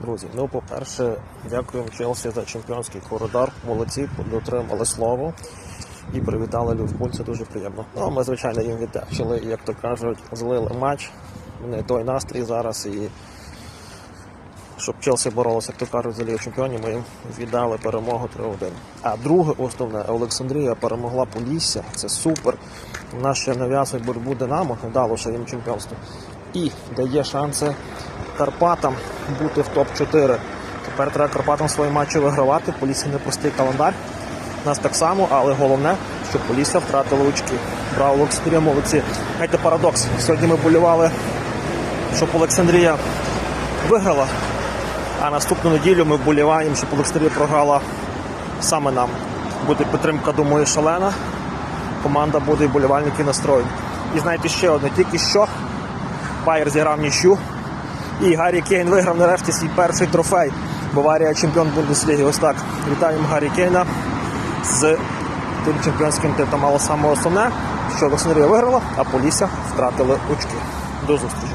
Друзі, ну по-перше, дякуємо Челсі за чемпіонський коридор. Молодці, дотримали слово і привітали Ліверпуль, це дуже приємно. Ну, ми, звичайно, їм віддячили, як то кажуть, злили матч. Не той настрій зараз і щоб Челсі боролося, як то кажуть, за Лігу чемпіонів, ми їм віддали перемогу 3-1. А друге основне, Олександрія перемогла Полісся, це супер. Вона ще нав'язує боротьбу Динамо, дало ще їм чемпіонство. І дає шанси Карпатам бути в топ-4. Тепер треба Карпатам свої матчі вигравати. Полісся непростий календар. Нас так само, але головне, що Полісся втратила очки. Браво, Олександрія, молодці. Знаєте, парадокс. Сьогодні ми болювали, щоб Олександрія виграла, а наступну неділю ми вболіваємо, щоб Олександрія програла саме нам. Буде підтримка, думаю, шалена. Команда буде і болівальники настроєні. І знаєте ще одне, тільки що Байер зіграв нічю. І Гаррі Кейн виграв нарешті свій перший трофей. Баварія чемпіон Бундесліги. Ось так. Вітаємо Гаррі Кейна з тим чемпіонським титом. Але саме основне, що Олександрія виграла, а Полісся втратили очки. До зустрічі.